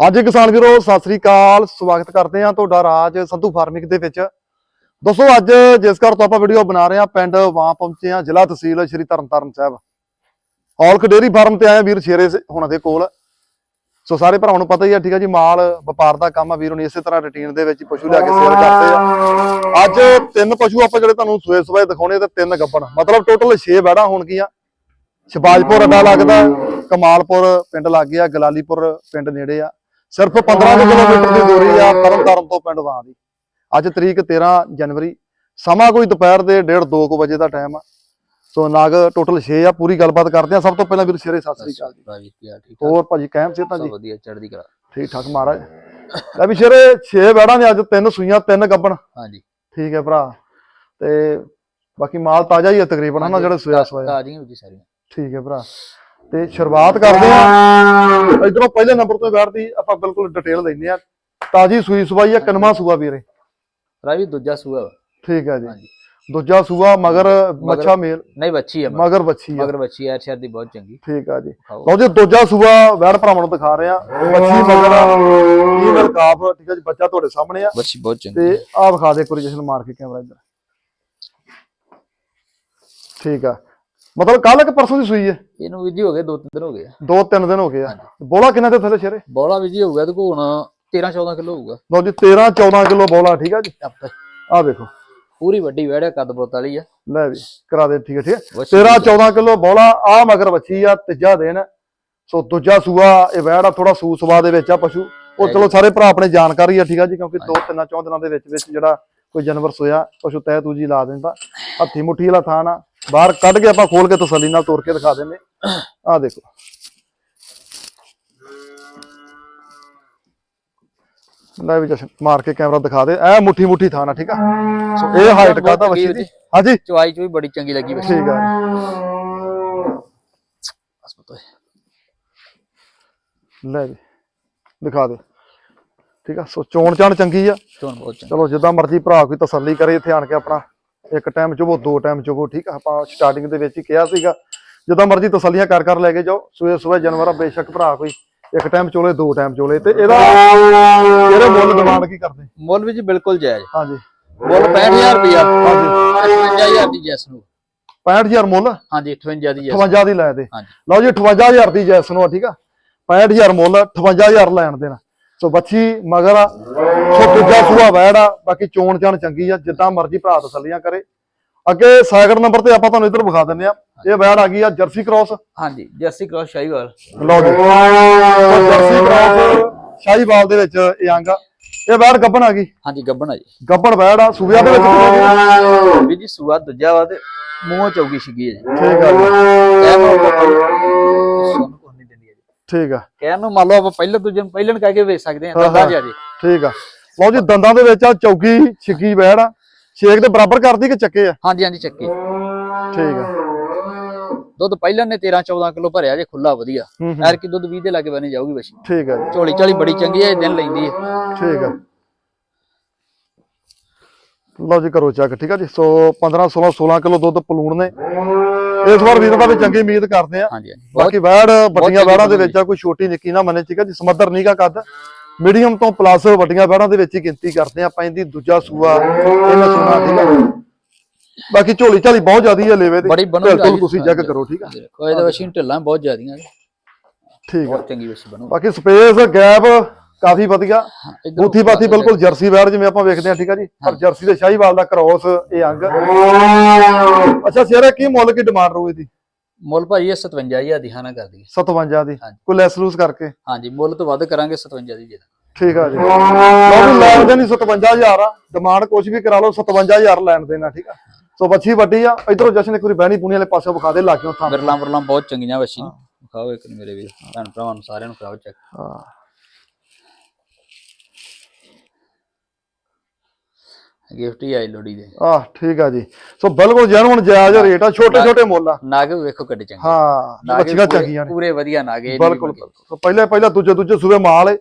ਹਾਂਜੀ ਕਿਸਾਨ ਵੀਰੋ, ਸਤਿ ਸ੍ਰੀ ਅਕਾਲ। ਸਵਾਗਤ ਕਰਦੇ ਹਾਂ ਤੁਹਾਡਾ ਰਾਜ ਸੰਧੂ ਫਾਰਮਿੰਗ ਦੇ ਵਿੱਚ। ਦੋਸਤੋ, ਅੱਜ ਜਿਸ ਘਰ ਤੋਂ ਆਪਾਂ ਵੀਡੀਓ ਬਣਾ ਰਹੇ ਹਾਂ, ਪਿੰਡ ਵਾਂ ਪਹੁੰਚੇ ਹਾਂ, ਜ਼ਿਲ੍ਹਾ ਤਹਿਸੀਲ ਸ਼੍ਰੀ ਤਰਨਤਾਰਨ ਸਾਹਿਬ। ਔਲਖ ਡੇਰੀ ਫਾਰਮ ਤੇ ਆਏ ਵੀਰ ਸ਼ੇਰੇ ਹੁਣ ਦੇ ਕੋਲ। ਸੋ ਸਾਰੇ ਭਰਾਵਾਂ ਨੂੰ ਪਤਾ ਹੀ ਆ, ਠੀਕ ਆ ਜੀ, ਮਾਲ, ਵਪਾਰ ਦਾ ਕੰਮ ਆ ਵੀਰੋ ਨੇ ਇਸੇ ਤਰ੍ਹਾਂ ਰੁਟੀਨ ਦੇ ਵਿੱਚ ਪਸ਼ੂ ਲਿਆ ਕੇ ਸੇਲ ਕਰਦੇ ਆ। ਅੱਜ ਤਿੰਨ ਪਸ਼ੂ ਆਪਾਂ ਜਿਹੜੇ ਤੁਹਾਨੂੰ ਸੂਏ ਸੂਏ ਦਿਖਾਉਣੇ ਤੇ ਤਿੰਨ ਗੱਬਣ। ਮਤਲਬ ਟੋਟਲ 6 ਬੈੜਾਂ ਹੋਣਗੀਆਂ ਸ਼ਬਾਜਪੁਰ ਅੱਡਾ ਲੱਗਦਾ, ਕਮਾਲਪੁਰ ਪਿੰਡ ਲੱਗ ਗਿਆ, ਗਲਾਲੀਪੁਰ ਪਿੰਡ ਨੇੜੇ ਆ। ਸਿਰਫ 15 ਕੁ ਕਿਲੋਮੀਟਰ ਦੀ ਦੂਰੀ ਆ ਤਰਨਤਾਰਨ ਤੋਂ ਪਿੰਡ ਵਾਂ ਦੀ। ਅੱਜ ਤਰੀਕ 13 ਜਨਵਰੀ ਸਮਾਂ ਕੋਈ ਦੁਪਹਿਰ ਦੇ 1:30 2 ਵਜੇ ਦਾ ਟਾਈਮ ਆ। ਸੋ ਨਾਗ ਟੋਟਲ 6 ਆ ਪੂਰੀ ਗੱਲਬਾਤ ਕਰਦੇ ਆ। ਸਭ ਤੋਂ ਪਹਿਲਾਂ ਵੀਰ ਸ਼ੇਰੇ ਸਤਿ ਸ੍ਰੀ ਅਕਾਲ ਜੀ। ਹੋਰ ਭਾਜੀ ਕਾਇਮ ਸੇ ਤਾਂ ਜੀ ਵਧੀਆ ਚੜ੍ਹਦੀ ਕਲਾ। ਠੀਕ ਠਾਕ ਮਹਾਰਾਜ। ਲੈ ਵੀ ਸ਼ੇਰੇ 6 ਬੈੜਾਂ ਨੇ ਅੱਜ ਤਿੰਨ ਸੂਈਆਂ ਤਿੰਨ ਗੱਬਣ। ਹਾਂਜੀ। ਠੀਕ ਹੈ ਭਰਾ। ਤੇ ਬਾਕੀ ਮਾਲ ਤਾਜ਼ਾ ਹੀ ਆ ਤਕਰੀਬਨ ਹਨਾ ਜਿਹੜੇ ਸੋਇਆ ਸੋਇਆ। ਤਾਜ਼ੀਆਂ ਜੀ ਸਾਰੀਆਂ। ਠੀਕ ਹੈ ਭਰਾ। ਤੇ ਸ਼ੁਰੂਆਤ ਕਰਦੇ ਆ ਇਧਰੋਂ ਪਹਿਲੇ ਨੰਬਰ ਤੋਂ ਬੈਠਦੀ ਆਪਾਂ ਬਿਲਕੁਲ ਡਿਟੇਲ ਲੈਂਦੇ ਆ ਤਾਜੀ ਸੂਈ ਸਵਾਈ ਆ ਕਨਮਾ ਸੂਆ ਵੀਰੇ? ਰਾਵੀ ਦੂਜਾ ਸੂਆ ਵਾ। ਠੀਕ ਹੈ ਜੀ। ਹਾਂਜੀ। ਦੂਜਾ ਸੂਆ ਮਗਰ ਮੱਛਾ ਮੇਲ। ਨਹੀਂ ਬੱਚੀ ਹੈ ਮਗਰ। ਮਗਰ ਬੱਚੀ ਆ। ਮਗਰ ਬੱਚੀ ਹੈ ਸ਼ਹਿਰ ਦੀ ਬਹੁਤ ਚੰਗੀ। ਠੀਕ ਆ ਜੀ। ਖਾਓ ਲਓ ਜੀ ਦੂਜਾ ਸੂਆ ਵੈੜ ਭਰਾਵਾਂ ਨੂੰ ਦਿਖਾ ਰਹੇ ਆ ਬੱਚੀ ਮਗਰ ਫੀਮੇਲ ਕਾਫ ਠੀਕ ਹੈ ਜੀ ਬੱਚਾ ਤੁਹਾਡੇ ਸਾਹਮਣੇ ਆ। ਬੱਚੀ ਬਹੁਤ ਚੰਗੀ। ਤੇ ਆਹ ਵਿਖਾ ਦੇ ਕੋਰੀਜੇਸ਼ਨ ਮਾਰ ਕੇ ਕੈਮਰਾ ਇੱਧਰ। ਠੀਕ ਆ। ਮਤਲਬ ਕੱਲ ਕਿ ਪਰਸੋਂ ਦੀ ਸੂਈ ਹੈ। ਇਹਨੂੰ ਵੀ ਜੀ ਹੋ ਗਏ ਦੋ ਤਿੰਨ ਦਿਨ ਹੋ ਗਏ ਆ। ਦੋ ਤਿੰਨ ਦਿਨ ਹੋ ਗਏ ਆ। ਬੋਲਾ ਕਿੰਨਾ ਤੇ ਥੱਲੇ ਸ਼ੇਰੇ? ਬੋਲਾ ਵੀ ਜੀ ਹੋਊਗਾ ਤੇ ਕੋ ਹੁਣ 13 14 ਕਿਲੋ ਹੋਊਗਾ। ਲਓ ਜੀ 13 14 ਕਿਲੋ ਬੋਲਾ ਠੀਕ ਆ ਜੀ? ਆਹ ਵੇਖੋ। ਪੂਰੀ ਵੱਡੀ ਵੈੜ ਹੈ ਕੱਦ ਬੋਤ ਵਾਲੀ ਆ। ਲੈ ਵੀ ਕਰਾ ਦੇ ਠੀਕ ਹੈ ਠੀਕ ਹੈ ਵੱਛੀ 13 14 ਕਿਲੋ ਬੋਲਾ ਆ ਮਗਰ ਬੱਚੀ ਆ ਤੀਜਾ ਦਿਨ। ਸੋ ਦੂਜਾ ਸੂਆ ਇਹ ਵੈੜ ਆ ਥੋੜਾ ਸੂ ਸਵਾ ਦੇ ਵਿੱਚ ਆ ਪਸ਼ੂ। ਉਹ ਚਲੋ ਸਾਰੇ ਭਰਾ ਆਪਣੇ ਜਾਣਕਾਰੀ ਆ ਠੀਕ ਆ ਜੀ ਕਿਉਂਕਿ ਦੋ ਤਿੰਨਾਂ ਚੌਂ ਦਿਨਾਂ ਦੇ ਵਿੱਚ ਵਿੱਚ ਜਿਹੜਾ ਕੋਈ ਜਾਨਵਰ ਸੋਇਆ ਪਸ਼ੂ ਤੈ ਤੂਜੀ ਲਾ ਦਿੰਦਾ। ਹੱਥੀ ਮੁੱਠੀ ਵਾਲਾ ਥਾਂ ਬਾਹਰ ਕੱਢ ਕੇ ਆਪਾਂ ਖੋਲ ਕੇ ਤਸੱਲੀ ਨਾਲ ਤੋੜ ਕੇ ਦਿਖਾ ਦਿੰਦੇ। ਆਹ ਦੇਖੋ। ਲੈ ਵੀ ਜਸ਼ਨ ਮਾਰ ਕੇ ਕੈਮਰਾ ਦਿਖਾ ਦੇ। ਐ ਮੁੱਠੀ ਮੁੱਠੀ ਥਾਂ ਨਾ ਠੀਕ ਆ? ਸੋ ਇਹ ਹਾਈਟ ਕਾਦਾ ਚੰਗੀ ਦੀ? ਹਾਂਜੀ। ਚਵਾਈ ਚ ਵੀ ਬੜੀ ਚੰਗੀ ਲੱਗੀ ਬੱਚੀ ਠੀਕ ਆ। ਬਸ ਹੈ ਲੈ ਜੀ ਦਿਖਾ ਦੇ। ਠੀਕ ਆ? ਸੋ ਚੋਣ ਚਾਣ ਚੰਗੀ ਆ। ਚੋਣ ਬਹੁਤ ਚੰਗੀ। ਚਲੋ ਜਿੱਦਾਂ ਮਰਜ਼ੀ ਭਰਾ ਕੋਈ ਤਸੱਲੀ ਕਰੇ ਇੱਥੇ ਆਣ ਕੇ ਆਪਣਾ ਇੱਕ ਟਾਈਮ ਚੋਵੋ ਦੋ ਟਾਈਮ ਚੋਵੋ ਠੀਕ ਆ? ਆਪਾਂ ਸਟਾਰਟਿੰਗ ਦੇ ਵਿੱਚ ਹੀ ਕਿਹਾ ਸੀਗਾ ਜਿੱਦਾਂ ਮਰਜ਼ੀ ਤਸੱਲੀਆਂ ਕਰ ਕਰ ਲੈ ਕੇ ਜਾਓ। ਸੂਏ ਸੂਏ ਜਾਨਵਰ ਬੇਸ਼ੱਕ ਭਰਾ ਕੋਈ ਇੱਕ ਟਾਈਮ ਚੋਲੇ ਦੋ ਟਾਈਮ ਚੋਲੇ ਤੇ ਇਹਦਾ ਇਹਦੇ ਮੁੱਲ ਡਿਮਾਂਡ ਕੀ ਕਰਦੇ? ਮੁੱਲ ਵੀ ਜੀ ਬਿਲਕੁਲ ਜਾਇਜ਼। ਹਾਂਜੀ। ਮੁੱਲ 65000 ਰੁਪਇਆ। ਹਾਂਜੀ। 58000 ਦੀ ਜੈਸ ਨੂੰ। 65000 ਮੁੱਲ? ਹਾਂਜੀ 58 ਦੀ ਜੈਸ 58 ਦੀ ਲੈ ਦੇ। ਲਓ ਜੀ 58000 ਦੀ ਜੈਸ ਨੂੰ ਠੀਕ ਆ? 65000 ਮੁੱਲ 58000 ਲੈਣ ਦੇਣਾ। ਸੋ ਬੱਚੀ ਮਗਰ ਆ। ਸੋ ਦੂਜਾ ਸੂਆ ਵੈੜ ਆ। ਬਾਕੀ ਚੋਣ ਚਾਣ ਚੰਗੀ ਆ ਜਿੱਦਾਂ ਮਰਜ਼ੀ ਭਰਾ ਤਸੱਲੀਆਂ ਕਰੇ। ਅੱਗੇ ਸੈਕਿੰਡ ਨੰਬਰ ਤੇ ਆਪਾਂ ਤੁਹਾਨੂੰ ਇੱਧਰ ਵਿਖਾ ਦਿੰਨੇ ਆ। ਇਹ ਵੈੜ ਆ ਗਈ ਆ ਜਰਸੀ ਕ੍ਰਾਸ। ਹਾਂਜੀ ਜਰਸੀ ਕ੍ਰਾਸ ਸ਼ਾਹੀਵਾਲ। ਲਓ ਜੀ। ਜਰਸੀ ਕ੍ਰਾਸ ਸ਼ਾਹੀਵਾਲ ਦੇ ਵਿੱਚ ਇਹ ਅੰਗ ਆ। ਇਹ ਵੈੜ ਗੱਬਣ ਆ ਗਈ। ਹਾਂਜੀ ਗੱਬਣ ਆ ਜੀ। ਗੱਬਣ ਵੈੜ ਆ। ਸੂਬਿਆਂ ਦੇ ਵਿੱਚ? ਵੀ ਜੀ ਸੂਆ ਦੂਜਾ ਵਾ ਤੇ ਮੂੰਹ ਚੌਗੀ ਹੈ ਜੀ। ਠੀਕ ਆ ਜੀ। ਠੀਕ ਆ। ਕਹਿਣ ਨੂੰ ਮੰਨ ਲਓ ਆਪਾਂ ਪਹਿਲੇ ਦੂਜੇ ਨੂੰ ਪਹਿਲੇ ਨੂੰ ਕਹਿ ਕੇ ਵੇਚ ਸਕਦੇ ਹਾਂ, ਦੰਦਾਂ। ਜਿਆ ਜੀ ਠੀਕ ਆ। ਲਓ ਜੀ ਦੰਦਾਂ ਦੇ ਵਿੱਚ ਆ ਚੌਗੀ ਛਿੱਕੀ ਵੈੜ ਆ। ਛੇਕ ਦੇ ਬਰਾਬਰ ਕਰਦੀ ਕਿ ਚੱਕੇ ਆ? ਹਾਂਜੀ ਹਾਂਜੀ ਚੱਕੀ। ਠੀਕ ਆ। ਦੁੱਧ ਪਹਿਲਾਂ ਨੇ 13 14 ਕਿਲੋ ਭਰਿਆ ਜੇ ਖੁੱਲਾ ਵਧੀਆ। ਐਰ ਕੀ ਦੁੱਧ 20 ਦੇ ਲਾਗੇ ਬਣੇ ਜਾਊਗੀ ਬੱਚੀ ਠੀਕ ਆ ਝੋਲੀ ਝਾਲੀ ਬੜੀ ਚੰਗੀ ਹੈ ਇਹ ਦਿਨ ਲੈਂਦੀ ਹੈ ਠੀਕ ਆ। ਲਓ ਜੀ ਕਰੋ ਚੈੱਕ ਠੀਕ ਆ ਜੀ। ਸੋ 15 16 16 ਕਿਲੋ ਦੁੱਧ ਪਲੂਣ ਨੇ। ਇਸ ਵਾਰ ਵੀਰਾਂ ਦਾ ਵੀ ਚੰਗੀ ਉਮੀਦ ਕਰਦੇ ਆ ਹਾਂਜੀ ਹਾਂਜੀ। ਬਹੁਤ ਬਾਕੀ ਵੈੜ ਵੱਡੀਆਂ ਵੈੜਾਂ ਦੇ। ਵਿੱਚ ਆ ਕੋਈ ਛੋਟੀ ਨਿੱਕੀ ਨਾ ਮੰਨੇ ਠੀਕ ਆ ਜੀ? ਸਮੱਦਰ ਨੀਗਾ ਕੱਦ। ਮੀਡੀਅਮ ਤੋਂ ਪਲੱਸ ਵੱਡੀਆਂ ਵੈੜਾਂ ਦੇ ਵਿੱਚ ਹੀ ਗਿਣਤੀ ਕਰਦੇ ਆ ਆਪਾਂ। ਇਹਦੀ ਦੂਜਾ ਸੂਆ ਇਹਨੇ ਸੁਣਾ ਠੀਕ ਆ ਬਾਕੀ ਝੋਲੀ ਝਾਲੀ ਬਹੁਤ ਜ਼ਿਆਦੀ ਹੈ ਲੇਵੇ ਦੀ। ਬੜੀ ਬਿਲਕੁਲ ਤੁਸੀਂ ਚੈੱਕ ਕਰੋ ਠੀਕ ਆ ਦੇਖੋ ਇਹਦੇ ਢਿੱਲਾਂ ਬਹੁਤ ਜ਼ਿਆਦੀਆਂ। ਠੀਕ ਆ ਬਹੁਤ ਚੰਗੀ ਬੱਚੀ ਬਣੂ। ਬਾਕੀ ਸਪੇਸ ਗੈਪ ਕਾਫੀ ਵਧੀਆ। ਬੂਥੀ ਬਾਥੀ ਬਿਲਕੁਲ ਜਰਸੀ ਵੈੜ ਜਿਵੇਂ ਆਪਾਂ ਵੇਖਦੇ ਆ ਠੀਕ ਆ ਜੀ? ਪਰ ਜਰਸੀ ਦੇ ਸ਼ਾਹੀਵਾਲ ਦਾ ਕ੍ਰੋਸ ਇਹ ਅੰਗ। ਅੱਛਾ ਸ਼ੇਰਾ ਕੀ ਮੁੱਲ ਕੀ ਡਿਮਾਂਡ ਰਹੂ ਇਹਦੀ? ਮੁੱਲ ਭਾਈ ਇਹ 57000 ਦੀ ਹਾਨਾ ਕਰਦੀ ਹੈ 57 ਦੀ। ਹਾਂਜੀ। ਕੋਈ ਲੈਸ ਲੂਸ ਕਰਕੇ? ਹਾਂਜੀ ਮੁੱਲ ਤੋਂ ਵੱਧ ਕਰਾਂਗੇ 57 ਦੀ ਜਿਹਦਾ ਠੀਕ ਆ ਜੀ। ਵੀ ਲੈਣ ਦੇ ਨਹੀਂ 57000 ਆ। ਡਿਮਾਂਡ ਕੁਝ ਵੀ ਕਰਾ ਲਓ 57000 ਲੈਣ ਦੇਣਾ ਠੀਕ ਆ? ਸੋ ਬੱਚੀ ਵੱਡੀ ਆ। ਇਧਰੋਂ ਜਸ਼ਨ ਇੱਕ ਵਾਰੀ ਬਹਿਣੀ ਪੁਣੀ ਵਾਲੇ ਪਾਸੇ ਵਿਖਾ ਦੇ ਲਾਗਿਓ ਥਾਂ। ਬਿਰਲਾ ਬਿਰਲਾ ਬਹੁਤ ਚੰਗੀਆਂ ਬੱਚੀ ਖਾਓ ਇੱਕ ਮੇਰੇ ਵੀਰ ਭੈਣ ਭਰਾਵਾਂ ਨੂੰ ਸਾਰਿਆਂ ਨੂੰ ਕਰਾਓ ਚੈੱਕ ਹਾਂ। ਗਿਫਟ ਹੀ ਆਈ ਲੋੜੀ ਦੇ। ਆਹ ਠੀਕ ਆ ਜੀ। ਸੋ ਬਿਲਕੁਲ ਜੈਨੂਨ ਜਾਇਜ਼ ਰੇਟ ਆ ਛੋਟੇ ਛੋਟੇ ਮੁੱਲ ਆ। ਨਾਗ ਵੇਖੋ ਕੱਢੇ ਚੰਗੇ। ਹਾਂ ਬੱਚੀਆਂ ਚੰਗੀਆਂ ਨੇ। ਪੂਰੇ ਵਧੀਆ ਨਾਗ ਬਿਲਕੁਲ ਸੋ ਪਹਿਲੇ ਪਹਿਲਾ ਦੂਜੇ ਦੂਜੇ ਸੂਬੇ ਮਾਲ ਏ।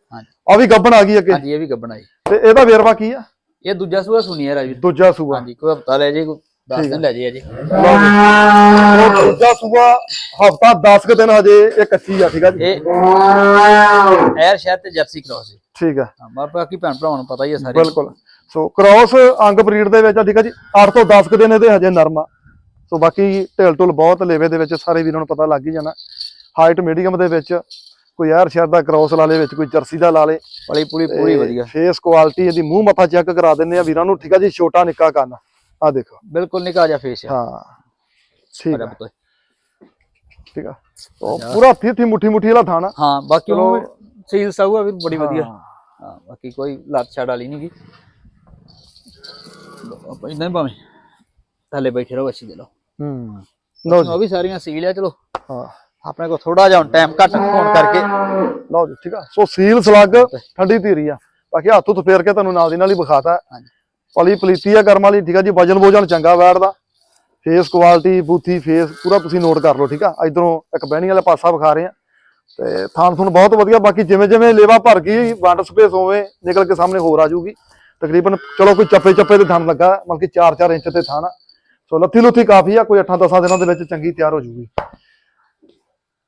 ਆ ਵੀ ਗੱਬਣ ਆ ਗਈ ਅੱਗੇ। ਹਾਂਜੀ ਇਹ ਵੀ ਗੱਬਣਾ ਜੀ। ਤੇ ਇਹਦਾ ਵੇਰਵਾ ਕੀ ਆ? ਇਹ ਦੂਜਾ ਸੂਆ ਸੁਣੀ ਹੈ ਰਾਜੀ ਦੂਜਾ ਸੂਆ। ਹਾਂਜੀ ਕੋਈ ਹਫਤਾ ਲੈ ਜੇ ਕੋਈ 10 ਦਿਨ ਲੈ ਜੇ ਜੀ। ਉਹ ਦੂਜਾ ਸੂਆ ਹਫਤਾ 10 ਕੁ ਦਿਨ ਹਜੇ ਇਹ ਕੱਚੀ ਆ ਠੀਕ ਆ ਜੀ। ਇਹ ਐਰ ਸ਼ਾਇਦ ਤੇ ਜਰਸੀ ਕ੍ਰਾਸ ਠੀਕ ਆ। ਬਾਕੀ ਭੈਣ ਭਰਾਵਾਂ ਨੂੰ ਪਤਾ ਹੀ ਹੈ ਸਾਰੇ। ਬਿਲਕੁਲ। ਸੋ ਕ੍ਰਾਸ ਅੰਗ ਬਰੀਡ ਦੇ ਵਿੱਚ ਠੀਕ ਆ ਜੀ? 8 ਤੋਂ 10 ਕੁ ਦਿਨ ਇਹਦੇ ਹਜੇ ਨਰਮ ਆ। ਸੋ ਬਾਕੀ ਢੇਲ ਢੁਲ ਬਹੁਤ ਲੇਵੇ ਦੇ ਵਿੱਚ ਸਾਰੇ ਵੀਰਾਂ ਨੂੰ ਪਤਾ ਲੱਗ ਹੀ ਜਾਣਾ। ਹਾਈਟ ਮੀਡੀਅਮ ਦੇ ਵਿੱਚ ਕੋਈ ਯਾਰ ਸ਼ਹਿਰ ਦਾ ਕ੍ਰਾਸ ਲਾ ਲੇ ਵਿੱਚ ਕੋਈ ਜਰਸੀ ਦਾ ਲਾ ਲੇ। ਪਲੀ ਪੂਰੀ ਪੂਰੀ ਵਧੀਆ। ਫੇਸ ਕੁਆਲਿਟੀ ਇਹਦੀ ਮੂੰਹ ਮੱਥਾ ਚੈੱਕ ਕਰਾ ਦਿੰਦੇ ਆ ਵੀਰਾਂ ਨੂੰ ਠੀਕ ਆ ਜੀ? ਛੋਟਾ ਨਿੱਕਾ ਕੰਨ। ਆ ਦੇਖੋ। ਬਿਲਕੁਲ ਨਿਕਾ ਜਾ ਫੇਸ ਹੈ ਹਾਂ। ਠੀਕ ਆ। ਠੀਕ ਆ। ਉਹ ਪੂਰਾ ਥੀ ਮੁੱਠੀ ਮੁੱਠੀ ਵਾਲਾ ਥਾਣਾ। ਹਾਂ ਬਾਕੀ। ਉਹ ਸੀਲ ਸਾਊ ਵੀ ਬੜੀ ਵਧੀਆ। ਹਾਂ। ਬਾਕੀ ਕੋਈ ਲੱਤ ਛੜ ਵਾਲੀ ਨਹੀਂ ਗੀ ਆਪਾਂ ਇਦਾਂ ਭਾਵੇਂ। ਥੱਲੇ ਬੈਠੇ ਰਹੋ ਅੱਛੀ ਦੇ ਲਓ ਹੂੰ। ਲਓ ਜੀ। ਉਹ ਵੀ ਸਾਰੀਆਂ ਸੀਲ ਆ ਚਲੋ। ਹਾਂ। ਆਪਣੇ ਕੋਲ ਥੋੜਾ ਜਿਹਾ ਟਾਈਮ ਘੱਟ ਹੋਣ ਕਰਕੇ। ਲਓ ਜੀ ਠੀਕ ਆ? ਸੋ ਸੀਲ ਸਲੱਗ ਠੰਡੀ ਧੀਰੀ ਆ। ਬਾਕੀ ਹੱਥ ਹੁੱਥ ਫੇਰ ਕੇ ਤੁਹਾਨੂੰ ਨਾਲ ਦੀ ਨਾਲ ਹੀ ਵਿਖਾਤਾ। ਹਾਂਜੀ। ਪਲੀ ਪਲੀਤੀ ਆ ਕਰਮ ਵਾਲੀ ਠੀਕ ਆ ਜੀ? ਵਜਨ ਵੋਜਨ ਚੰਗਾ ਬੈਠਦਾ ਫੇਸ ਕੁਆਲਿਟੀ ਬੂਥੀ ਫੇਸ ਪੂਰਾ ਤੁਸੀਂ ਨੋਟ ਕਰ ਲਓ ਠੀਕ ਆ? ਇਧਰੋਂ ਇੱਕ ਬਹਿਣੀ ਵਾਲਾ ਪਾਸਾ ਵਿਖਾ ਰਹੇ ਆ। ਤੇ ਥਾਣ ਥੁਣ ਬਹੁਤ ਵਧੀਆ ਬਾਕੀ ਜਿਵੇਂ ਜਿਵੇਂ ਲੇਵਾ ਭਰ ਗਈ ਵੰਡ ਸਪੇਸ ਹੋਵੇ ਨਿਕਲ ਕੇ ਸਾਹਮਣੇ ਹੋਰ ਆ ਤਕਰੀਬਨ ਚਲੋ ਕੋਈ ਚੱਪੇ ਚੱਪੇ ਤੇ ਥਣ ਲੱਗਾ ਮਤਲਬ ਕਿ 4-4 ਇੰਚ ਤੇ ਥਣ। ਆ ਸੋ ਲੱਥੀ ਲੁੱਥੀ ਕਾਫੀ ਆ ਕੋਈ 8-10 ਦਿਨਾਂ ਦੇ ਵਿੱਚ ਚੰਗੀ ਤਿਆਰ ਹੋ ਜਾਊਗੀ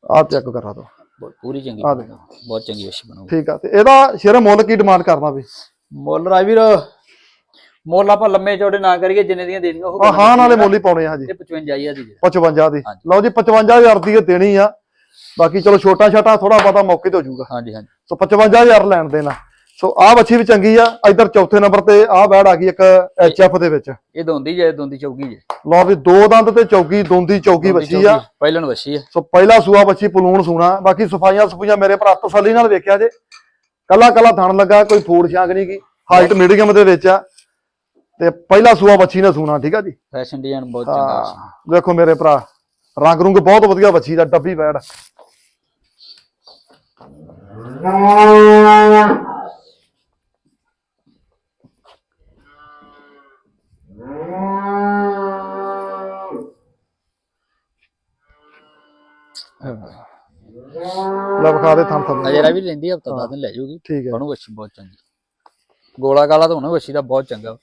ਆਹ ਚੈੱਕ ਕਰਾ ਦੋ। ਪੂਰੀ ਚੰਗੀ ਆ। ਦੇਖੋ। ਬਹੁਤ ਚੰਗੀ ਵਸ਼ੀ ਬਣੂਗੀ ਠੀਕ ਆ ਤੇ ਇਹਦਾ ਸ਼ੇਰ ਮੁੱਲ ਕੀ ਡਿਮਾਂਡ ਕਰਨਾ ਵੀ? ਮੁੱਲ ਰਾਵੀਰ ਮੁੱਲ ਆਪਾਂ ਲੰਮੇ ਚੌੜੇ ਨਾ ਕਰੀਏ ਜਿੰਨੇ ਦੀਆਂ ਦੇਣੀਆਂ ਉਹ ਆ ਹਾਂ ਨਾਲੇ ਮੁੱਲ ਹੀ ਪਾਉਣੇ ਆ ਜੀ ਇਹ 55000 ਦੀ ਦੇ। 55 ਦੀ। ਲਓ ਜੀ 55000 ਦੀ ਦੇਣੀ ਆ। ਬਾਕੀ ਚਲੋ ਛੋਟਾ ਛਾਟਾ ਥੋੜਾ ਬਹੁਤਾ ਮੌਕੇ ਤੇ ਹੋ ਜਾਊਗਾ ਹਾਂਜੀ ਹਾਂਜੀ। ਸੋ 55000 ਲੈਣ ਦੇਣਾ। ਸੋ ਆਹ ਬੱਚੀ ਵੀ ਚੰਗੀ ਆ ਇਧਰ ਚੌਥੇ ਨੰਬਰ ਤੇ ਆਹ ਬੈੜ ਆ ਗਈ ਇੱਕ ਐਚਐਫ ਦੇ ਵਿੱਚ। ਇਹ ਦੋਂਦੀ ਜੇ ਦੋਂਦੀ ਚੌਗੀ ਜੇ। ਲਓ ਵੀ ਦੋ ਦੰਦ ਤੇ ਚੌਗੀ ਦੋਂਦੀ ਚੌਗੀ ਬੱਚੀ ਆ। ਪਹਿਲਣ ਵਸ਼ੀ ਹੈ ਸੋ ਪਹਿਲਾ ਸੂਆ ਬੱਚੀ ਪਲੂਣ ਸੂਣਾ। ਬਾਕੀ ਸਫਾਈਆਂ ਸਫੂਈਆਂ ਮੇਰੇ ਭਰਾ ਤਸੱਲੀ ਨਾਲ ਵੇਖਿਆ ਜੇ। ਕੱਲਾ ਕੱਲਾ ਥਣ ਲੱਗਾ ਕੋਈ ਫੂਡ ਛਾਂਗ ਨਹੀਂ ਕੀ ਹਾਈਟ ਮੀਡੀਅਮ ਦੇ ਵਿੱਚ ਆ। ਤੇ ਪਹਿਲਾ ਸੂਆ ਬੱਚੀ ਨੇ ਸੂਣਾ ਠੀਕ ਆ ਜੀ? ਫੈਸ਼ਨ ਡਿਜ਼ਾਈਨ ਬਹੁਤ ਚੰਗਾ ਹਾਂ ਵੇਖੋ ਮੇਰੇ ਭਰਾ ਰੰਗ ਰੁੰਗ ਬਹੁਤ ਵਧੀਆ ਬੱਚੀ ਦਾ ਡੱਬੀ ਬੈੜ ਲੈ ਵਿਖਾ ਦੇ ਥਾਂ ਥਾਂ ਨਜ਼ਰ ਵੀ ਲੈਂਦੀ ਹਫਤਾ ਦਸ ਦਿਨ ਲੈ ਜਾਊਗੀ। ਠੀਕ ਹੈ। ਬਣੂ ਵਸ਼ੀ ਬਹੁਤ ਚੰਗੀ। ਗੋਲਾ ਗਾਲਾ ਤਾਂ ਹੋਣਾ ਵਸ਼ੀ ਦਾ ਬਹੁਤ ਚੰਗਾ।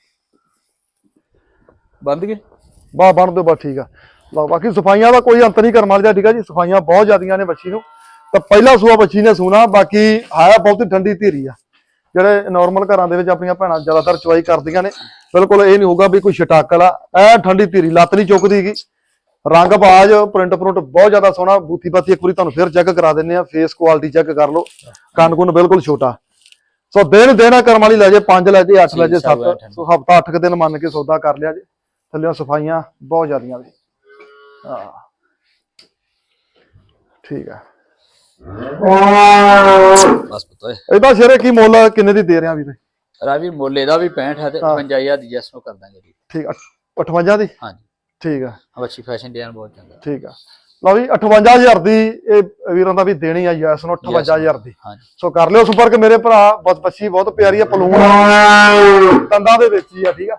ਬੰਦ ਗਏ? ਬਾ ਬਣ ਦੋ ਬਾ ਠੀਕ ਆ। ਲਓ ਬਾਕੀ ਸਫਾਈਆਂ ਦਾ ਕੋਈ ਅੰਤ ਨਹੀਂ ਕਰਮ ਵਾਲੀ ਠੀਕ ਆ ਜੀ। ਸਫਾਈਆਂ ਬਹੁਤ ਜ਼ਿਆਦੀਆਂ ਨੇ ਬੱਚੀ ਨੂੰ। ਤਾਂ ਪਹਿਲਾ ਸੂਆ ਬੱਚੀ ਨੇ ਸੂਣਾ ਬਾਕੀ ਹੈ ਬਹੁਤ ਠੰਡੀ ਧੀਰੀ ਆ। ਜਿਹੜੇ ਨਾਰਮਲ ਘਰਾਂ ਦੇ ਵਿੱਚ ਆਪਣੀਆਂ ਭੈਣਾਂ ਜ਼ਿਆਦਾਤਰ ਚੁਆਈ ਕਰਦੀਆਂ ਨੇ। ਬਿਲਕੁਲ ਇਹ ਨਹੀਂ ਹੋਊਗਾ ਵੀ ਕੋਈ ਛਟਾਕਲ ਆ। ਐ ਠੰਡੀ ਧੀਰੀ ਲੱਤ ਨਹੀਂ ਚੁੱਕਦੀਗੀ। ਰੰਗ ਬਾਜ ਪ੍ਰਿੰਟ ਪ੍ਰਿੰਟ ਬਹੁਤ ਜ਼ਿਆਦਾ ਸੋਹਣਾ। ਬੂਥੀ ਬਾਤੀ ਇੱਕ ਵਾਰੀ ਤੁਹਾਨੂੰ ਫਿਰ ਚੈੱਕ ਕਰਾ ਦਿੰਨੇ ਆ ਫੇਸ ਕੁਆਲਿਟੀ ਚੈੱਕ ਕਰ ਲਓ। ਕੰਨ ਕੁੰਨ ਬਿਲਕੁਲ ਛੋਟਾ। ਸੋ ਦਿਨ ਦੇਣਾ ਕਰਮ ਵਾਲੀ ਲੈ ਜੇ 5 ਲੈ ਜੇ 8 ਲੈ ਜੇ ਠੀਕ, ਸਭ 7 ਸੋ ਹਫਤਾ 8 ਦਿਨ ਮੰਨ ਕੇ ਸੌਦਾ ਕਰ ਲਿਆ ਜੇ। ਥੱਲੇ ਸਫਾਈਆਂ ਬਹੁਤ ਜ਼ਿਆਦੀਆਂ ਨੇ। ਹਾਂ। ਠੀਕ ਆ। ਬਸ ਪਤਾ ਹੈ ਇਹਦਾ ਸ਼ੇਰੇ ਕੀ ਮੁੱਲ ਕਿੰਨੇ ਦੀ ਦੇ ਰਿਆਂ ਵੀਰੇ? ਰਾਵੀ ਮੁੱਲ ਇਹਦਾ ਵੀ 65 ਹੈ ਤੇ ਹਾਂ। 55000 ਦੀ ਜੈਸ ਨੂੰ ਕਰ ਦਾਂਗੇ ਜੀ ਠੀਕ ਆ। 58 ਦੀ? ਹਾਂਜੀ। ਠੀਕ ਆ। ਵਸ਼ੀ ਫੈਸ਼ਨ ਡਿਜ਼ਾਈਨ ਬਹੁਤ ਚੰਗਾ। ਠੀਕ ਆ। ਲਓ ਵੀ 58000 ਦੀ ਇਹ ਵੀਰਾਂ ਦਾ ਵੀ ਦੇਣੀ ਆ ਯੈਸ ਨੂੰ 58000 ਦੀ। ਹਾਂਜੀ। ਸੋ ਕਰ ਲਿਓ ਸੰਪਰਕ ਮੇਰੇ ਭਰਾ ਬਹੁਤ ਬੱਚੀ ਬਹੁਤ ਪਿਆਰੀ ਆ ਪਲੂਣ ਤੰਦਾਂ ਦੇ ਵਿੱਚ ਹੀ ਆ ਠੀਕ ਆ।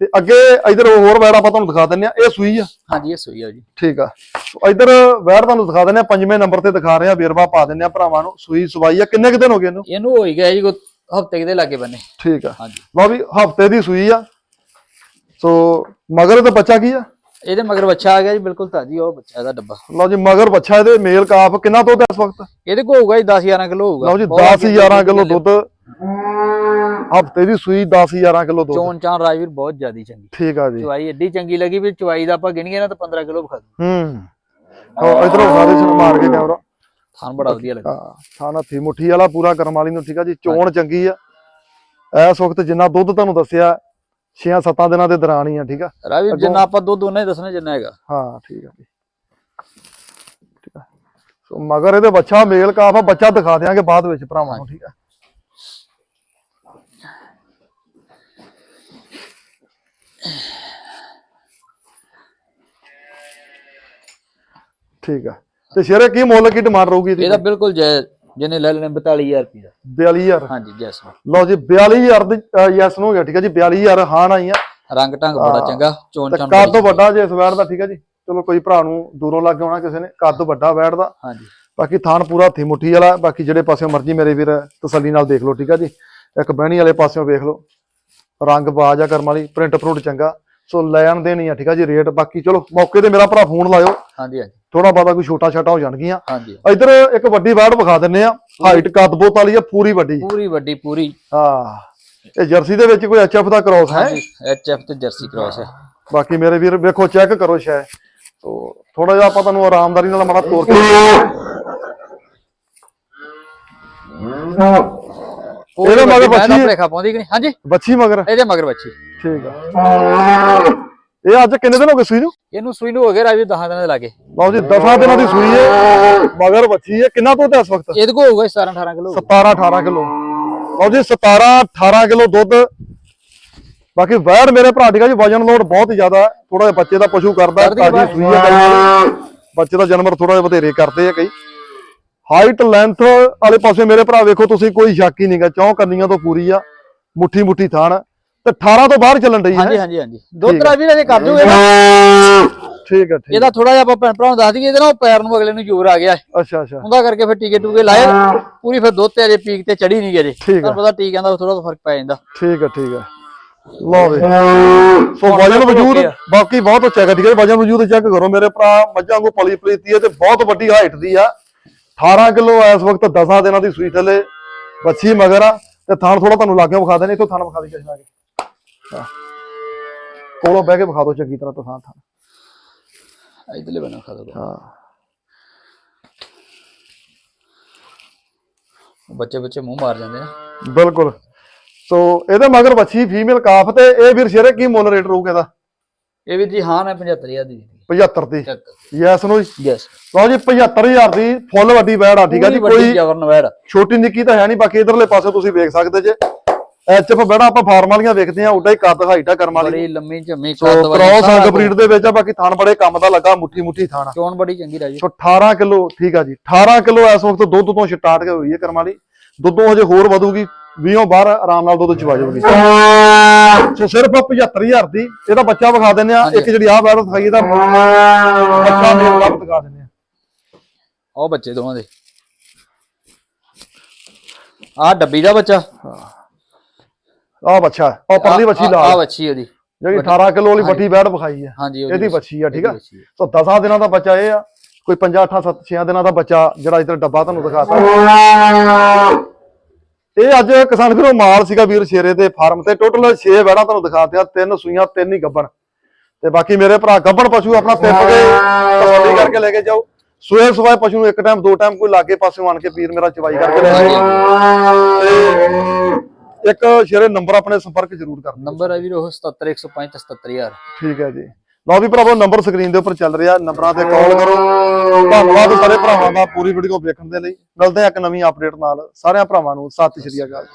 ਤੇ ਅੱਗੇ ਇਧਰ ਹੋਰ ਵੈੜ ਆਪਾਂ ਤੁਹਾਨੂੰ ਦਿਖਾ ਦਿੰਨੇ ਆ ਇਹ ਸੂਈ ਆ। ਹਾਂਜੀ ਇਹ ਸੋਈ ਆ ਜੀ। ਠੀਕ ਆ। ਸੋ ਇਧਰ ਵੈੜ ਤੁਹਾਨੂੰ ਦਿਖਾ ਦਿੰਨੇ ਆ ਪੰਜਵੇਂ ਨੰਬਰ ਤੇ ਦਿਖਾ ਰਹੇ ਆ ਵੇਰਵਾ ਪਾ ਦਿੰਨੇ ਆ ਭਰਾਵਾਂ ਨੂੰ ਸੂਈ ਸਵਾਈ ਆ। ਕਿੰਨੇ ਕੁ ਦਿਨ ਹੋ ਗਏ ਇਹਨੂੰ? ਇਹਨੂੰ ਹੋਈ ਗਿਆ ਜੀ ਕੋ ਹਫ਼ਤੇ ਦੇ ਲਾਗੇ ਬੰਨੇ। ਠੀਕ ਆ। ਹਾਂਜੀ। ਲਓ ਵੀ ਹਫ਼ਤੇ ਦੀ ਸੂਈ ਆ। ਸੋ ਮਗਰ ਤੇ ਬੱਚਾ ਕੀ ਆ? ਇਹਦੇ ਮਗਰ ਬੱਚਾ ਆ ਗਿਆ ਜੀ ਬਿਲਕੁਲ ਤਾਜੀ ਉਹ ਬੱਚਾ ਦਾ ਡੱਬਾ। ਲਓ ਜੀ ਮਗਰ ਬੱਚਾ ਇਹਦੇ ਮੇਲ ਕਾਫ ਕਿੰਨਾ ਦੁੱਧ ਹੈ ਇਸ ਵਕਤ? ਇਹਦੇ ਕੋ ਹੋਊਗਾ ਜੀ 10 11 ਕਿਲੋ ਹੋਊਗਾ। ਲਓ ਜੀ ਬਹੁਤ 10 11 ਅੱਗੇ ਕਿਲੋ ਦੁੱਧ। ਹਫ਼ਤੇ ਦੀ ਸੂਈ 10 11 ਕਿਲੋ ਦੁੱਧ। ਚੋਣ ਚਾਂ ਰਾਜਵੀਰ ਬਹੁਤ ਜ਼ਿਆਦੀ ਚੰਗੀ। ਠੀਕ ਆ ਜੀ। ਚਵਾਈ ਐਡੀ ਚੰਗੀ ਲੱਗੀ ਵੀ ਚਵਾਈ ਦਾ ਆਪਾਂ ਗਿਣੀਏ ਨਾ ਤਾਂ 15 ਕਿਲੋ ਵਿਖਾ ਦੂ ਹੂੰ। ਉਹ ਇਧਰੋਂ ਸਾਰੇ ਛਣ ਮਾਰ ਕੇ ਕੈਮਰਾ। ਥਾਨ ਬੜਾ ਵਧੀਆ ਲੱਗਾ। ਹਾਂ ਥਾਂ ਹੱਥੀ ਮੁੱਠੀ ਵਾਲਾ ਪੂਰਾ ਕਰਮ ਵਾਲੀ ਨੂੰ ਠੀਕ ਆ ਜੀ ਚੋਣ ਚੰਗੀ ਆ। ਇਸ ਵਕਤ ਜਿੰਨਾ ਦੁੱਧ ਤੁਹਾਨੂੰ ਦੱਸਿਆ 6-7 ਦਿਨਾਂ ਦੇ ਦੌਰਾਨ ਹੀ ਆ ਠੀਕ ਆ? ਰਾਜਵੀਰ ਜਿੰਨਾ ਆਪਾਂ ਦੁੱਧ ਉਹਨੇ ਦੱਸਣਾ ਜਿੰਨਾ ਹੈਗਾ। ਹਾਂ ਠੀਕ ਆ ਠੀਕ ਆ। ਸੋ ਮਗਰ ਇਹਦੇ ਬੱਚਾ ਮੇਲ ਕਾਫ ਆ ਬੱਚਾ ਦਿਖਾ ਦਿਆਂਗੇ ਬਾਅਦ ਵਿੱਚ ਭਰਾਵਾਂ ਨੂੰ ਠੀਕ ਆ। ਠੀਕ ਆ। ਤੇ ਸ਼ੇਰੇ ਕੀ ਮੁੱਲ ਕੀ ਡਿਮਾਂਡ ਰਹੂਗੀ ਇਹਦੀ? ਇਹਦਾ ਬਿਲਕੁਲ ਜਾਇਜ਼। ਜਿਹਨੇ ਲੈ ਲੈਣੇ 42000 ਰੁਪਏ ਦਾ। 42000 ਹਾਂਜੀ ਜੈਸ ਲਓ ਜੀ 42000 ਦੀ ਯੈਸ ਨੂੰ ਹੋ ਗਿਆ ਠੀਕ ਆ ਜੀ 42000 ਹਾਨ ਆਈ ਆ ਰੰਗ ਢੰਗ ਬੜਾ ਹਾਂ। ਚੰਗਾ ਚੋਣ ਤੇ ਚਾਂ ਕੱਦ ਵੱਡਾ ਜੇ ਇਸ ਵੈੜ ਦਾ ਠੀਕ ਆ ਜੀ ਚਲੋ ਕੋਈ ਭਰਾ ਨੂੰ ਦੂਰੋਂ ਲੱਗ ਆਉਣਾ ਕਿਸੇ ਨੇ ਕੱਦ ਵੱਡਾ ਵੈੜ ਦਾ। ਹਾਂਜੀ। ਬਾਕੀ ਥਾਨ ਪੂਰਾ ਹੱਥੀ ਮੁੱਠੀ ਵਾਲਾ ਬਾਕੀ ਜਿਹੜੇ ਪਾਸਿਓਂ ਮਰਜ਼ੀ ਮੇਰੇ ਵੀਰ ਤਸੱਲੀ ਨਾਲ ਦੇਖ ਲਓ ਠੀਕ ਆ ਜੀ। ਇੱਕ ਬਹਿਣੀ ਵਾਲੇ ਪਾਸਿਓਂ ਵੇਖ ਲਓ। ਰੰਗ ਬਾਜ ਆ ਕਰਮ ਵਾਲੀ ਪ੍ਰਿੰਟ ਪ੍ਰਿੰਟ ਚੰਗਾ। ਸੋ ਲੈਣ ਦੇਣੀ ਆ ਠੀਕ ਆ ਜੀ ਰੇਟ ਬਾਕੀ ਚਲੋ ਮੌਕੇ ਤੇ ਮੇਰਾ ਭਰਾ ਫੋਨ ਲਾਇਓ। ਹਾਂਜੀ ਹਾਂਜੀ। ਥੋੜਾ ਬਾਤਾ ਕੋਈ ਛੋਟਾ ਛਾਟਾ ਹੋ ਜਾਣਗੀਆਂ। ਹਾਂਜੀ ਇੱਧਰ ਇੱਕ ਵੱਡੀ ਵੈੜ ਵਿਖਾ ਦਿੰਨੇ ਆ ਹਾਈਟ ਕੱਦ ਬੋਤ ਵਾਲੀ ਆ ਪੂਰੀ ਵੱਡੀ। ਪੂਰੀ ਵੱਡੀ ਪੂਰੀ। ਹਾਂ ਇਹ ਜਰਸੀ ਦੇ ਵਿੱਚ ਕੋਈ ਐਚਐਫ ਦਾ ਕ੍ਰਾਸ ਹੈ? ਐਚਐਫ ਤੇ ਜਰਸੀ ਕ੍ਰਾਸ ਹੈ। ਬਾਕੀ ਮੇਰੇ ਵੀਰ ਵੇਖੋ ਚੈੱਕ ਕਰੋ ਸ਼ਾਇਦ। ਤੋ ਥੋੜਾ ਜਿਹਾ ਆਪਾਂ ਤੁਹਾਨੂੰ ਆਰਾਮਦਾਰੀ ਨਾਲ ਮਾੜਾ ਤੋਰ ਕੇ ਇਹਦੇ ਮਗਰ ਬੱਚੀ ਹੈ? ਭਲੇਖਾ ਪਾਉਂਦੀ ਕਿ ਨਹੀਂ? ਹਾਂਜੀ। ਬੱਚੀ ਮਗਰ। ਇਹਦੇ ਮਗਰ ਬੱਚੀ ਠੀਕ ਆ। ਇਹ ਅੱਜ ਕਿੰਨੇ ਦਿਨ ਹੋ ਗਏ ਸੂਈ ਨੂੰ? ਇਹਨੂੰ ਸੂਈ ਨੂੰ ਹੋ ਗਿਆ ਰਾਜੂ 10 ਦਿਨਾਂ ਦੇ ਲਾਗੇ। ਲਓ ਜੀ 10 ਦਿਨਾਂ ਦੀ ਸੂਈ ਹੈ ਮਗਰ ਬੱਚੀ ਹੈ ਕਿੰਨਾ ਦੁੱਧ ਹੈ ਇਸ ਵਕਤ? ਇਹਦੇ ਕੋ ਹੋਊਗਾ 17 18 ਕਿਲੋ। 17 18 ਕਿਲੋ। ਲਓ ਜੀ 17 18 ਕਿਲੋ ਦੁੱਧ। ਬਾਕੀ ਵੈੜ ਮੇਰੇ ਭਰਾ ਠੀਕ ਆ ਜੀ ਵਜਨ ਲੋਡ ਬਹੁਤ ਜ਼ਿਆਦਾ ਥੋੜਾ ਜਿਹਾ ਬੱਚੇ ਦਾ ਪਸ਼ੂ ਕਰਦਾ ਤਾਜੀ ਸੂਈ ਹੈ ਬੱਚੇ ਦਾ ਜਨਮ ਥੋੜਾ ਜਿਹਾ ਵਧੇਰੇ ਕਰਦੇ ਆ ਕਈ। ਹਾਈਟ ਲੈਂਥ ਵਾਲੇ ਪਾਸੇ ਮੇਰੇ ਭਰਾ ਵੇਖੋ ਤੁਸੀਂ ਕੋਈ ਸ਼ੱਕ ਹੀ ਨਹੀਂਗਾ ਚੌਂ ਕੰਨੀਆਂ ਤੋਂ ਪੂਰੀ ਆ। ਮੁੱਠੀ ਮੁੱਠੀ ਥਾਣ। ਤੇ 18 ਤੋਂ ਬਾਹਰ ਚੱਲਣ ਰਹੀ ਹਾਂਜੀ ਹੈ ਹਾਂਜੀ। ਹਾਂਜੀ ਦੁੱਧ ਰਾਜੂ ਜੇ ਕਰ ਦੂਗੇ ਨਾ। ਠੀਕ ਹੈ ਠੀਕ ਇਹਦਾ ਥੋੜਾ ਜਿਹਾ ਆਪਾਂ ਭੈਣ ਭਰਾ ਨੂੰ ਦੱਸ ਦਈਏ ਇਹਦੇ ਨਾਲ ਪੈਰ ਨੂੰ ਅਗਲੇ ਨੂੰ ਜ਼ੋਰ ਆ ਗਿਆ। ਅੱਛਾ ਅੱਛਾ। ਉਹਦਾ ਕਰਕੇ ਫਿਰ ਟੀਕੇ ਟੂਕੇ ਲਾਏ। ਪੂਰੀ ਫਿਰ ਦੁੱਧ ਤੇ ਅਜੇ ਪੀਕ ਤੇ ਚੜੀ ਨਹੀਂ ਅਜੇ। ਤੁਹਾਨੂੰ ਪਤਾ ਟੀਕਿਆਂ ਦਾ ਥੋੜਾ ਫ਼ਰਕ ਪੈ ਜਾਂਦਾ। ਠੀਕ ਹੈ ਠੀਕ ਹੈ। ਲਓ ਵੇ। ਸੋ ਵਜਨ ਵਜੂਦ। ਬਾਕੀ ਬਹੁਤ ਅੱਛਾ ਹੈ ਠੀਕ ਹੈ ਵਜਨ ਵਜੂਦ ਚੈੱਕ ਕਰੋ ਮੇਰੇ ਭਰਾ। ਮੱਝਾਂ ਕੋ ਪਲੀ ਪਲੀਤੀ ਹੈ ਤੇ ਬਹੁਤ ਵੱਡੀ ਹਾਈਟ ਦੀ ਆ। 18 ਕਿਲੋ ਇਸ ਵਕਤ 10 ਦਿਨਾਂ ਦੀ ਸੂਈ ਥੱਲੇ ਬੱਚੀ ਮਗਰ ਆ। ਤੇ ਥਾਣ ਥੋੜਾ ਤੁਹਾਨੂੰ ਲਾਗੇ ਵਿਖਾ ਦੇਣੇ ਇਥੋਂ ਥਾਣ ਵਿਖਾ ਦੇ ਕਿਸ ਕੇ ਹਾਂ ਕੋਲੋਂ ਬਹਿ ਕੇ ਵਿਖਾ ਦਿਓ ਚੰਗੀ ਤਰ੍ਹਾਂ ਤੋਂ ਥਾਂ ਇਧਰਲੇ ਬਣਾ ਖਾ ਦੋ ਹਾਂ। ਬੱਚੇ ਬੱਚੇ ਮੂੰਹ ਮਾਰ ਜਾਂਦੇ ਨੇ ਬਿਲਕੁਲ। ਸੋ ਇਹਦੇ ਮਗਰ ਬੱਚੀ ਫੀਮੇਲ ਕਾਫ ਤੇ ਇਹ ਵੀਰ ਸ਼ੇਰੇ ਕੀ ਮੁੱਲ ਰੇਟ ਰਹੂਗਾ ਇਹਦਾ? ਇਹ ਵੀ ਜੀ ਹਾਂ ਨਾ 75000 ਦੀ 75 ਦੀ। ਯੈਸ ਨੂੰ ਯੈਸ ਲਓ ਜੀ 75000 ਦੀ ਫੁੱਲ ਵੱਡੀ ਵੈੜ ਆ ਠੀਕ ਆ ਜੀ ਕੋਈ ਛੋਟੀ ਨਿੱਕੀ ਤਾਂ ਹੈ ਨਹੀਂ ਬਾਕੀ ਇਧਰਲੇ ਪਾਸੇ ਤੁਸੀਂ ਵੇਖ ਸਕਦੇ ਜੇ। ਐਚਐਫ ਬੜਾ ਆਪਾਂ ਫਾਰਮ ਵਾਲੀਆਂ ਵੇਖਦੇ ਆ ਉੱਡਾ ਹੀ ਕੱਦ ਹਾਈਟਾ ਕਰਮ ਵਾਲੀ। ਬੜੀ ਲੰਮੀ ਝੰਮੀ ਕੱਦ ਵਾਲੀ ਕ੍ਰੋਸ ਅੰਗ ਬਰੀਡ ਦੇ ਵਿੱਚ ਆ ਬਾਕੀ ਥਣ ਬੜੇ ਕੰਮ ਦਾ ਲੱਗਾ ਮੁੱਠੀ ਮੁੱਠੀ ਥਾਣਾ ਚੋਣ ਬੜੀ ਚੰਗੀ ਰਾਜੀ। ਸੋ 18 ਕਿਲੋ ਠੀਕ ਆ ਜੀ 18 ਕਿਲੋ ਇਸ ਵਕਤ ਦੁੱਧ ਤੋਂ ਸਟਾਰਟ ਹੋਈ ਹੈ ਕਰਮ ਵਾਲੀ। ਦੁੱਧੋਂ ਹਜੇ ਹੋਰ ਵਧੂਗੀ 20 ਬਾਹਰ ਆਰਾਮ ਨਾਲ ਦੁੱਧ ਚਵਾ ਜਾਊਗੀ। ਸੋ ਸਿਰਫ 75000 ਦੀ ਇਹਦਾ ਬੱਚਾ ਵਿਖਾ ਦਿੰਦੇ ਆ ਇੱਕ ਜਿਹੜੀ ਆਹ ਵੈਰ ਦਿਖਾਈ ਇਹਦਾ ਬੱਚਾ ਮੇਲ ਦਾ ਦਿਖਾ ਦਿੰਦੇ ਆ ਉਹ ਬੱਚੇ ਦੋਵਾਂ ਦੇ। ਆਹ ਡੱਬੀ ਦਾ ਬੱਚਾ। ਆਹ ਬੱਚਾ ਉਹ ਪਰਲੀ ਬੱਚੀ ਆ ਲਾ ਬੱਚੀ ਉਹਦੀ। ਜਿਹੜੀ 18 ਕਿਲੋ ਵਾਲੀ ਵੱਡੀ ਵੈੜ ਵਿਖਾਈ ਹੈ। ਹਾਂਜੀ ਇਹਦੀ ਬੱਚੀ ਆ ਠੀਕ ਆ? ਸੋ 10 ਦਿਨਾਂ ਦਾ ਬੱਚਾ ਇਹ ਆ। ਕੋਈ 5 8 7 6 ਦਿਨਾਂ ਦਾ ਬੱਚਾ ਜਿਹੜਾ ਇਧਰ ਡੱਬਾ ਤੁਹਾਨੂੰ ਦਿਖਾਤਾ। ਇਹ ਅੱਜ ਕਿਸਾਨ ਵੀਰੋ ਮਾਲ ਸੀਗਾ ਵੀਰ ਸ਼ੇਰੇ ਦੇ ਫਾਰਮ ਤੇ। ਟੋਟਲ 6 ਵੈੜਾਂ ਤੁਹਾਨੂੰ ਦਿਖਾਤਿਆ ਤਿੰਨ ਸੂਈਆਂ ਤਿੰਨ ਹੀ ਗੱਬਣ। ਤੇ ਬਾਕੀ ਮੇਰੇ ਭਰਾ ਗੱਬਣ ਪਸ਼ੂ ਆਪਣਾ ਤਿੱਪ ਕੇ ਤਸੱਲੀ ਕਰਕੇ ਲੈ ਕੇ ਜਾਓ। ਸੂਏ ਸਵਾਏ ਪਸ਼ੂ ਨੂੰ ਇੱਕ ਟਾਈਮ ਦੋ ਟਾਈਮ ਕੋਈ ਲਾਗੇ ਪਾਸੇ ਆਣ ਕੇ ਵੀਰ ਮੇਰਾ ਚਵਾਈ ਕਰਕੇ ਲੈ ਜਾਓ ਇੱਕ ਸ਼ੇਰੇ ਨੰਬਰ ਆਪਣੇ ਸੰਪਰਕ ਜ਼ਰੂਰ ਕਰਨਾ ਨੰਬਰ ਹੈ ਵੀਰ ਉਹ 77105 77000 ਠੀਕ ਹੈ ਜੀ। ਲਓ ਵੀ ਭਰਾਵੋ ਨੰਬਰ ਸਕਰੀਨ ਦੇ ਉੱਪਰ ਚੱਲ ਰਿਹਾ। ਨੰਬਰਾਂ ਤੇ ਕਾਲ ਕਰੋ। ਧੰਨਵਾਦ ਸਾਰੇ ਭਰਾਵਾਂ ਦਾ ਪੂਰੀ ਵੀਡੀਓ ਵੇਖਣ ਦੇ ਲਈ। ਮਿਲਦੇ ਆ ਇੱਕ ਨਵੀਂ ਅਪਡੇਟ ਨਾਲ। ਸਾਰਿਆਂ ਭਰਾਵਾਂ ਨੂੰ ਸਤਿ ਸ਼੍ਰੀ ਅਕਾਲ।